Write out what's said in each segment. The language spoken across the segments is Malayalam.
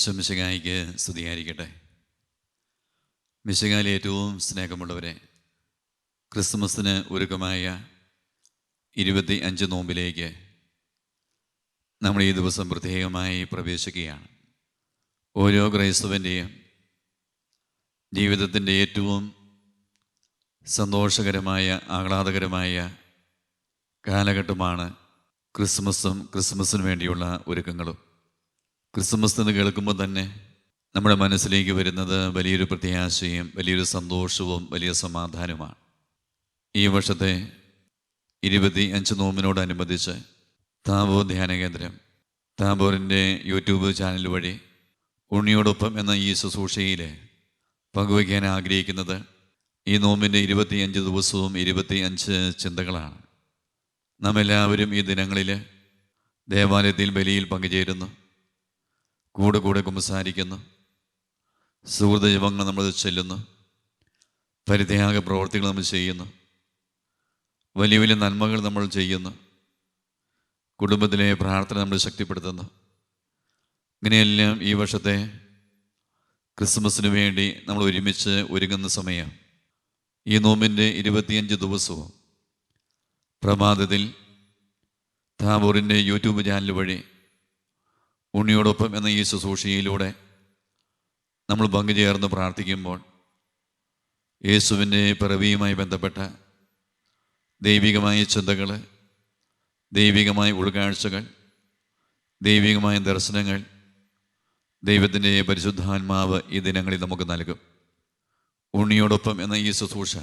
ഈശോ മിശകായിക്ക് സ്തുതിയായിരിക്കട്ടെ. മിശകാലി ഏറ്റവും സ്നേഹമുള്ളവരെ ക്രിസ്മസിന് ഒരുക്കമായ ഇരുപത്തി അഞ്ച് നോമ്പിലേക്ക് നമ്മൾ ഈ ദിവസം പ്രത്യേകമായി പ്രവേശിക്കുകയാണ്. ഓരോ ക്രൈസ്തവന്റെയും ജീവിതത്തിന്റെ ഏറ്റവും സന്തോഷകരമായ ആഹ്ലാദകരമായ കാലഘട്ടമാണ് ക്രിസ്മസും ക്രിസ്മസിന് വേണ്ടിയുള്ള ഒരുക്കങ്ങളും. ക്രിസ്മസ് എന്ന് കേൾക്കുമ്പോൾ തന്നെ നമ്മുടെ മനസ്സിലേക്ക് വരുന്നത് വലിയൊരു പ്രത്യാശയും വലിയൊരു സന്തോഷവും വലിയ സമാധാനവുമാണ്. ഈ വർഷത്തെ ഇരുപത്തി അഞ്ച് നോമ്പിനോടനുബന്ധിച്ച് താബോർ ധ്യാന കേന്ദ്രം താബോറിന്റെ യൂട്യൂബ് ചാനൽ വഴി ഉണ്ണിയോടൊപ്പം എന്ന ഈ ശുശ്രൂഷയിൽ പങ്കുവയ്ക്കാൻ ആഗ്രഹിക്കുന്നത് ഈ നോമ്പിന്റെ ഇരുപത്തിയഞ്ച് ദിവസവും ഇരുപത്തിയഞ്ച് ചിന്തകളാണ്. നാം എല്ലാവരും ഈ ദിനങ്ങളിൽ ദേവാലയത്തിൽ ബലിയിൽ പങ്കുചേരുന്നു. കൂടെ കൂടെ കുമ്പസാരിക്കുന്നു. സുഹൃത നമ്മൾ ചെല്ലുന്നു. പരിത്യാഗ പ്രവർത്തികൾ നമ്മൾ ചെയ്യുന്നു. വലിയ വലിയ നന്മകൾ നമ്മൾ ചെയ്യുന്നു. കുടുംബത്തിലെ പ്രാർത്ഥന നമ്മൾ ശക്തിപ്പെടുത്തുന്നു. ഇങ്ങനെയെല്ലാം ഈ വർഷത്തെ ക്രിസ്മസിന് വേണ്ടി നമ്മൾ ഒരുമിച്ച് ഒരുങ്ങുന്ന സമയം. ഈ നോമ്പിന്റെ ഇരുപത്തിയഞ്ച് ദിവസവും പ്രഭാതത്തിൽ താബോറിന്റെ യൂട്യൂബ് ചാനൽ വഴി ഉണ്ണിയോടൊപ്പം എന്ന ഈ ശുശ്രൂഷയിലൂടെ നമ്മൾ പങ്കുചേർന്ന് പ്രാർത്ഥിക്കുമ്പോൾ യേശുവിന്റെ പിറവിയുമായി ബന്ധപ്പെട്ട ദൈവികമായ ചിന്തകൾ ദൈവികമായ ഉൾക്കാഴ്ചകൾ ദൈവികമായ ദർശനങ്ങൾ ദൈവത്തിന്റെ പരിശുദ്ധാത്മാവ് ഈ ദിനങ്ങളിൽ നമുക്ക് നൽകും. ഉണ്ണിയോടൊപ്പം എന്ന ഈ ശുശ്രൂഷ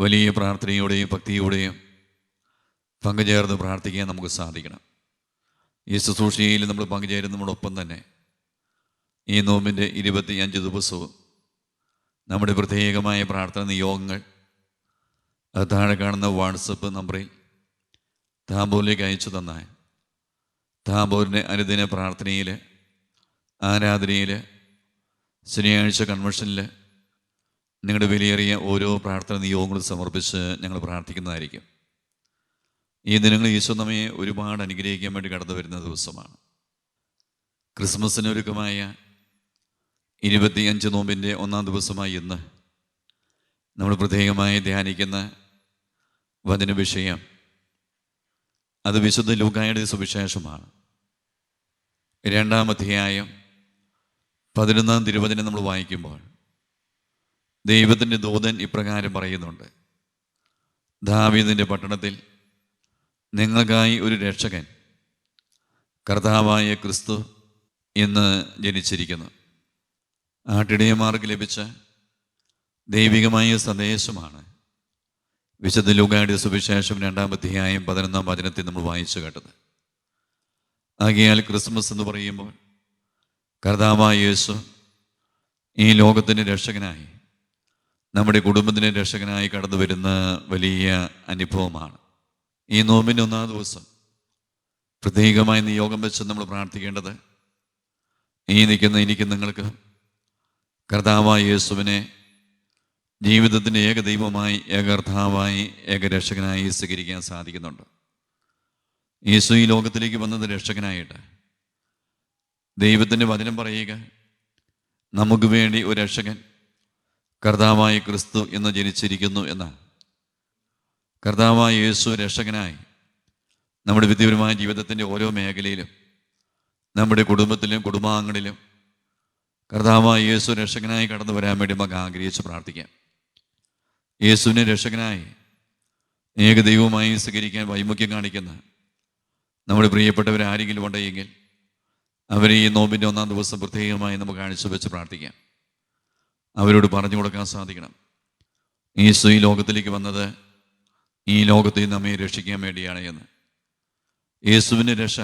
വലിയ പ്രാർത്ഥനയോടെയും ഭക്തിയോടെയും പങ്കുചേർന്ന് പ്രാർത്ഥിക്കാൻ നമുക്ക് സാധിക്കണം. ഈ ശുശ്രൂഷയിൽ നമ്മൾ പങ്കുചേരുന്നതോടൊപ്പം തന്നെ. ഈ നോമ്പിന്റെ ഇരുപത്തിയഞ്ച് ദിവസവും നമ്മുടെ പ്രത്യേകമായ പ്രാർത്ഥന നിയോഗങ്ങൾ. താഴെ കാണുന്ന വാട്സപ്പ് നമ്പറിൽ താമ്പൂരിലേക്ക് അയച്ചു തന്നാൽ താബോലിന്റെ അനുദിന പ്രാർത്ഥനയിൽ ആരാധനയിൽ ശനിയാഴ്ച കൺവെൻഷനിൽ നിങ്ങളുടെ വിലയേറിയ ഓരോ പ്രാർത്ഥന നിയോഗങ്ങളും സമർപ്പിച്ച് ഞങ്ങൾ പ്രാർത്ഥിക്കുന്നതായിരിക്കും. ഈ ദിനങ്ങൾ ഈശോ നമ്മെ ഒരുപാട് അനുഗ്രഹിക്കാൻ വേണ്ടി കടന്നു വരുന്ന ദിവസമാണ്. ക്രിസ്മസിന് ഒരുക്കമായ ഇരുപത്തിയഞ്ച് നോമ്പിന്റെ ഒന്നാം ദിവസമായി ഇന്ന് നമ്മൾ പ്രത്യേകമായി ധ്യാനിക്കുന്ന വചന വിഷയം. അത് വിശുദ്ധ ലൂക്കായുടെ സുവിശേഷമാണ്. രണ്ടാം അധ്യായം പതിനൊന്നാം തിരുവചനം നമ്മൾ വായിക്കുമ്പോൾ ദൈവത്തിന്റെ ദൂതൻ ഇപ്രകാരം പറയുന്നുണ്ട്. ദാവീദിന്റെ പട്ടണത്തിൽ നിങ്ങൾക്കായി ഒരു രക്ഷകൻ കർത്താവായ ക്രിസ്തു ഇന്ന് ജനിച്ചിരിക്കുന്നു. ആട്ടിടയന്മാർക്ക് ലഭിച്ച ദൈവികമായ സന്ദേശമാണ്. വിശുദ്ധ ലൂക്കായുടെ സുവിശേഷം രണ്ടാം അധ്യായം പതിനൊന്നാം വചനത്തിൽ നമ്മൾ വായിച്ചു കേട്ടത്. ആകയാൽ ക്രിസ്മസ് എന്ന് പറയുമ്പോൾ കർത്താവായ യേശു ഈ ലോകത്തിന്റെ രക്ഷകനായി നമ്മുടെ കുടുംബത്തിന്റെ രക്ഷകനായി കടന്നു വരുന്ന വലിയ അനുഭവമാണ്. ഈ നോമ്പിന്റെ ഒന്നാം ദിവസം പ്രത്യേകമായി നിയോഗം വെച്ച് നമ്മൾ പ്രാർത്ഥിക്കേണ്ടത്. ഈ നിൽക്കുന്ന എനിക്ക് നിങ്ങൾക്ക് കർത്താവായ യേശുവിനെ ജീവിതത്തിന്റെ ഏക ദൈവമായി ഏകർത്താവായി ഏകരക്ഷകനായി സ്വീകരിക്കാൻ സാധിക്കുന്നുണ്ട്. യേശു ഈ ലോകത്തിലേക്ക് വന്നത് രക്ഷകനായിട്ട്. ദൈവത്തിന്റെ വചനം പറയുക നമുക്ക് വേണ്ടി ഒരു രക്ഷകൻ കർത്താവായ ക്രിസ്തു എന്ന് ജനിച്ചിരിക്കുന്നു എന്നാണ്. കർത്താവായ യേശു രക്ഷകനായി നമ്മുടെ വിദ്യപരമായ ജീവിതത്തിന്റെ ഓരോ മേഖലയിലും നമ്മുടെ കുടുംബത്തിലും കുടുംബാംഗങ്ങളിലും കർത്താവായ യേശു രക്ഷകനായി കടന്നു വരാൻ വേണ്ടി നമുക്ക് ആഗ്രഹിച്ച് പ്രാർത്ഥിക്കാം. യേശുവിനെ രക്ഷകനായി ഏകദൈവമായി സ്വീകരിക്കാൻ വൈമുഖ്യം കാണിക്കുന്ന നമ്മുടെ പ്രിയപ്പെട്ടവർ ആരെങ്കിലും ഉണ്ടെങ്കിൽ അവരെ ഈ നോമ്പിന്റെ ഒന്നാം ദിവസം പ്രത്യേകമായി നമുക്ക് കാണിച്ചു വെച്ച് പ്രാർത്ഥിക്കാം. അവരോട് പറഞ്ഞു കൊടുക്കാൻ സാധിക്കണം. യേശു ഈ ലോകത്തിലേക്ക് വന്നത് ഈ ലോകത്തെ നമ്മെ രക്ഷിക്കാൻ വേണ്ടിയാണ് എന്ന്. യേശുവിന്റെ രക്ഷ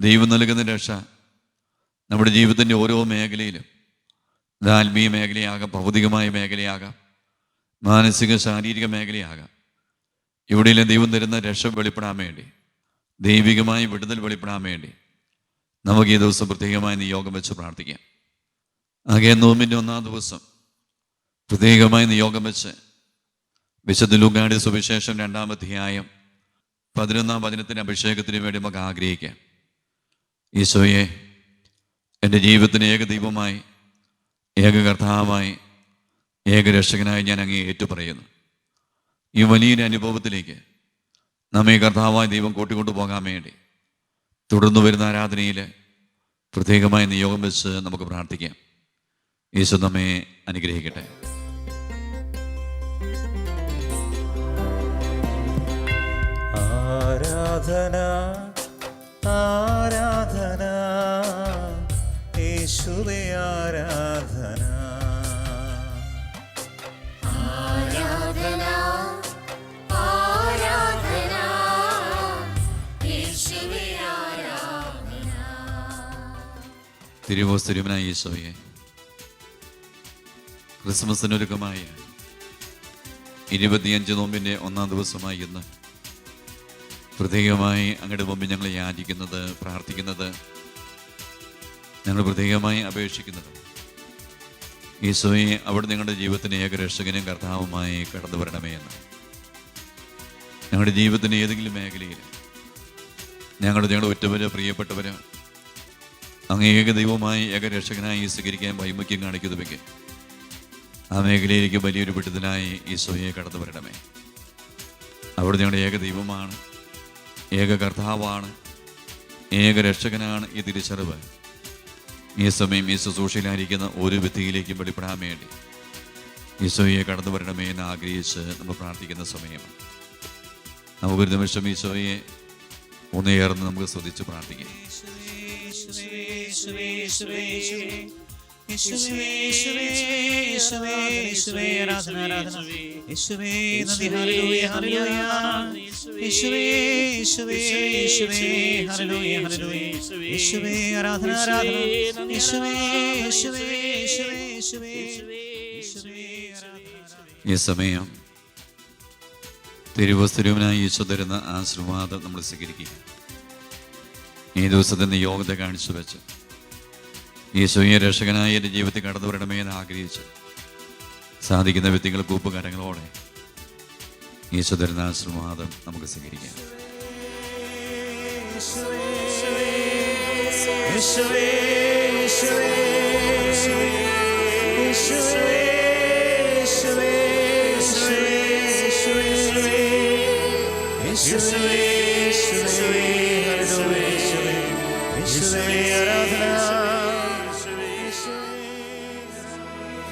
ദൈവം നൽകുന്ന രക്ഷ നമ്മുടെ ജീവിതത്തിന്റെ ഓരോ മേഖലയിലും ഇത് ആത്മീയ മേഖലയാകാം ഭൗതികമായ മേഖലയാകാം മാനസിക ശാരീരിക മേഖലയാകാം. എവിടെയെങ്കിലും ദൈവം തരുന്ന രക്ഷ വെളിപ്പെടാൻ വേണ്ടി ദൈവികമായി വിടുതൽ വെളിപ്പെടാൻ വേണ്ടി നമുക്ക് ഈ ദിവസം പ്രത്യേകമായി നിയോഗം വെച്ച് പ്രാർത്ഥിക്കാം. ആകെ നോമ്പിന്റെ ഒന്നാം ദിവസം പ്രത്യേകമായി നിയോഗം വെച്ച് വിശുദ്ധ ലൂക്കായുടെ സുവിശേഷം രണ്ടാം അധ്യായം പതിനൊന്നാം പതിനത്തിന്റെ അഭിഷേകത്തിന് വേണ്ടി നമുക്ക് ആഗ്രഹിക്കാം. ഈശോയെ എന്റെ ജീവിതത്തിന് ഏക ദൈവമായി ഏക കർത്താവായി ഏക രക്ഷകനായി ഞാൻ അങ്ങേ ഏറ്റുപറയുന്നു. ഈ വലിയൊരു അനുഭവത്തിലേക്ക് നമ്മെ കർത്താവായ ദൈവം കൂട്ടിക്കൊണ്ടു പോകാൻ വേണ്ടി തുടർന്നു വരുന്ന ആരാധനയിൽ പ്രത്യേകമായി നിയോഗം വെച്ച് നമുക്ക് പ്രാർത്ഥിക്കാം. യേശു നമ്മെ അനുഗ്രഹിക്കട്ടെ. ആരാധന ആരാധന യേശുവേ ആരാധന. ആരാധന ആരാധന യേശുവേ ആരാധന. തിരുവോസ്തരുമനായ യേശോയെ ക്രിസ്മസിനൊരുക്കമായ ഇരുപത്തിയഞ്ച് നോമ്പിന്റെ ഒന്നാം ദിവസമായി ഇന്ന് പ്രത്യേകമായി അങ്ങയുടെ മുമ്പിൽ ഞങ്ങൾ യാചിക്കുന്നത് പ്രാർത്ഥിക്കുന്നത് ഞങ്ങൾ പ്രത്യേകമായി അപേക്ഷിക്കുന്നത്. ഈശോയെ അവിടെ നിങ്ങളുടെ ജീവിതത്തിന് ഏകരക്ഷകനും കർത്താവുമായി കടന്നു വരണമേ എന്ന്. ഞങ്ങളുടെ ജീവിതത്തിന്റെ ഏതെങ്കിലും മേഖലയിൽ ഞങ്ങളുടെ ഞങ്ങളുടെ ഒറ്റവര് പ്രിയപ്പെട്ടവരോ അങ്ങ് ഏക ദൈവമായി ഏകരക്ഷകനായി സ്വീകരിക്കാൻ വൈമുഖ്യം കാണിക്കുന്നുവെങ്കിൽ ആ മേഖലയിലേക്ക് വലിയൊരു വിടുതലായി ഈശോയെ കടന്നു വരണമേ. അവിടെ ഞങ്ങളുടെ ഏക ദൈവമാണ്. ഏക കർത്താവാണ് ഏക രക്ഷകനാണ് ഈ തിരിച്ചറിവ്. ഈ സമയം ഈ ശുശ്രൂഷയിലായിരിക്കുന്ന ഒരു വ്യക്തിയിലേക്കും വെളിപ്പെടാൻ വേണ്ടി. ഈശോയെ കടന്നു വരണമേ എന്ന് ആഗ്രഹിച്ച് നമ്മൾ പ്രാർത്ഥിക്കുന്ന സമയമാണ്. നമുക്കൊരു നിമിഷം ഈശോയെ ഒന്നേർന്ന് നമുക്ക് ശ്രദ്ധിച്ച് പ്രാർത്ഥിക്കാം. ഈ സമയം തിരുവസ്തുരൂപനായി ഈശോ തരുന്ന ആശീർവാദം നമ്മൾ സ്വീകരിക്കുക ഈ ദിവസത്തിന് യോഗ്യത കാണിച്ചു വെച്ച് ഈശോയെ രക്ഷകനായ എന്റെ ജീവിതത്തിൽ കടന്നു വരണമേ എന്ന് ആഗ്രഹിച്ച് സാധിക്കുന്ന വ്യക്തികൾ കൂപ്പുകരങ്ങളോടെ ഈശോ തരുന്ന ആശീർവാദം നമുക്ക് സ്വീകരിക്കാം